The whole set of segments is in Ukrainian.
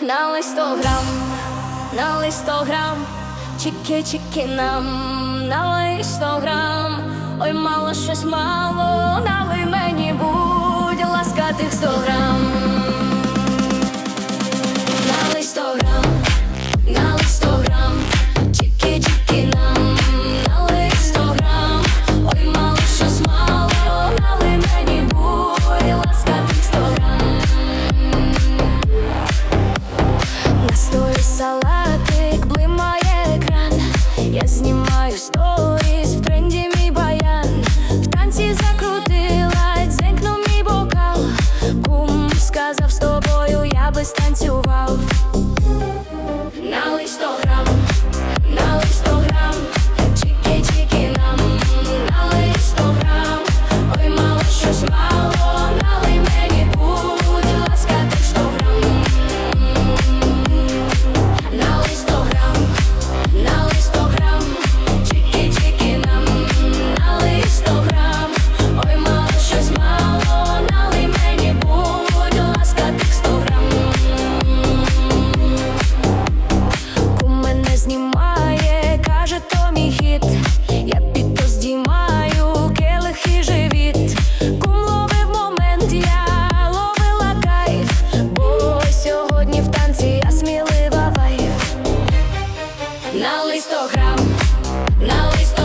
на листограм, на листограм, чики чики нам, на листограм, ой, мало щось мало, нали мені будь ласка тих сто грам. на листограм, на листограм.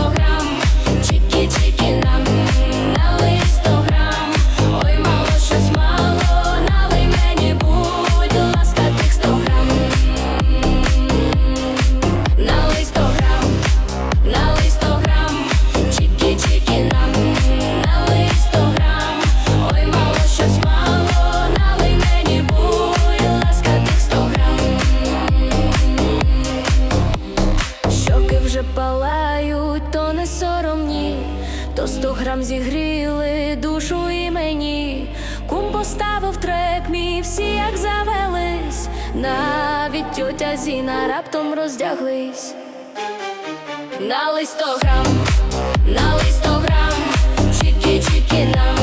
сто грам зігріли душу і мені, кум поставив трек, мій всі як завелись, навіть тьотя зіна раптом роздяглись, на листограм, на листограм, чікі-чікі нам.